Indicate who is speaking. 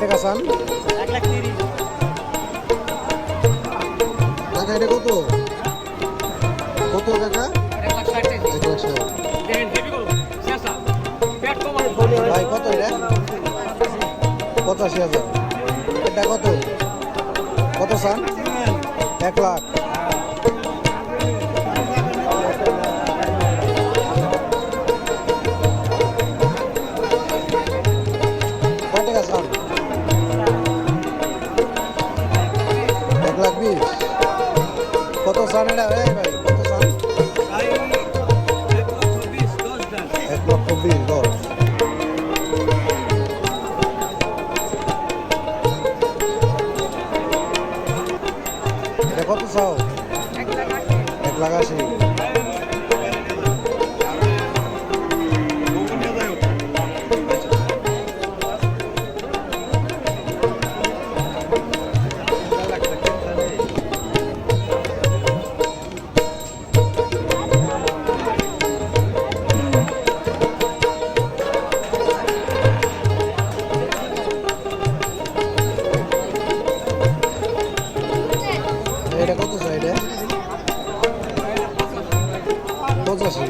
Speaker 1: টাকা চান? টাকা এটা কত? কত টাকা? ভাই, কত এটা? পঁচাশি হাজার। এটা কত চান? এক লাখ। এক লাখ বিশ। কত এটা? ভাই কত চান? এক লক্ষ বিশ দশ। কত চাও? এক লাখ আশি। এটা কত চাই এটা? পঁচাশি